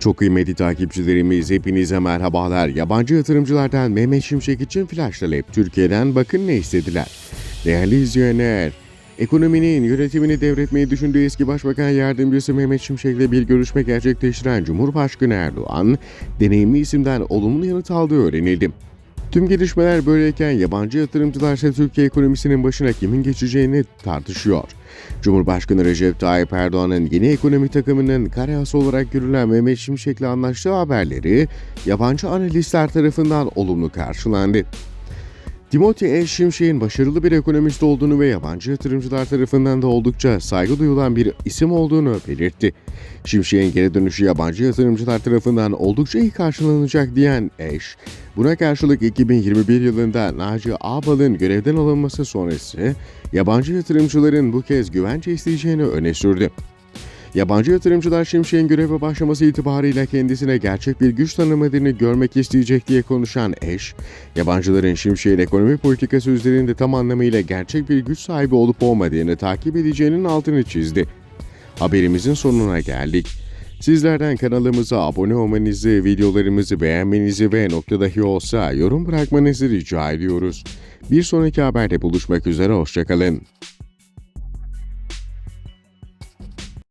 Çok kıymetli takipçilerimiz hepinize merhabalar. Yabancı yatırımcılardan Mehmet Şimşek için flash talep. Türkiye'den bakın ne istediler. Değerli izleyenler, ekonominin yönetimini devretmeyi düşündüğü eski Başbakan Yardımcısı Mehmet Şimşek'le bir görüşme gerçekleştiren Cumhurbaşkanı Erdoğan, deneyimli isimden olumlu yanıt aldığı öğrenildi. Tüm gelişmeler böyleyken yabancı yatırımcılar ise Türkiye ekonomisinin başına kimin geçeceğini tartışıyor. Cumhurbaşkanı Recep Tayyip Erdoğan'ın yeni ekonomi takımının karayası olarak görülen Mehmet Şimşek'le anlaştığı haberleri yabancı analistler tarafından olumlu karşılandı. Timothy E. Şimşek'in başarılı bir ekonomist olduğunu ve yabancı yatırımcılar tarafından da oldukça saygı duyulan bir isim olduğunu belirtti. Şimşek'in geri dönüşü yabancı yatırımcılar tarafından oldukça iyi karşılanacak diyen eş, buna karşılık 2021 yılında Naci Ağbal'ın görevden alınması sonrası yabancı yatırımcıların bu kez güvence isteyeceğini öne sürdü. Yabancı yatırımcılar Şimşek'in göreve başlaması itibarıyla kendisine gerçek bir güç tanımadığını görmek isteyecek diye konuşan eş, yabancıların Şimşek'in ekonomi politikası üzerinde tam anlamıyla gerçek bir güç sahibi olup olmadığını takip edeceğinin altını çizdi. Haberimizin sonuna geldik. Sizlerden kanalımıza abone olmanızı, videolarımızı beğenmenizi ve nokta dahi olsa yorum bırakmanızı rica ediyoruz. Bir sonraki haberde buluşmak üzere, hoşçakalın.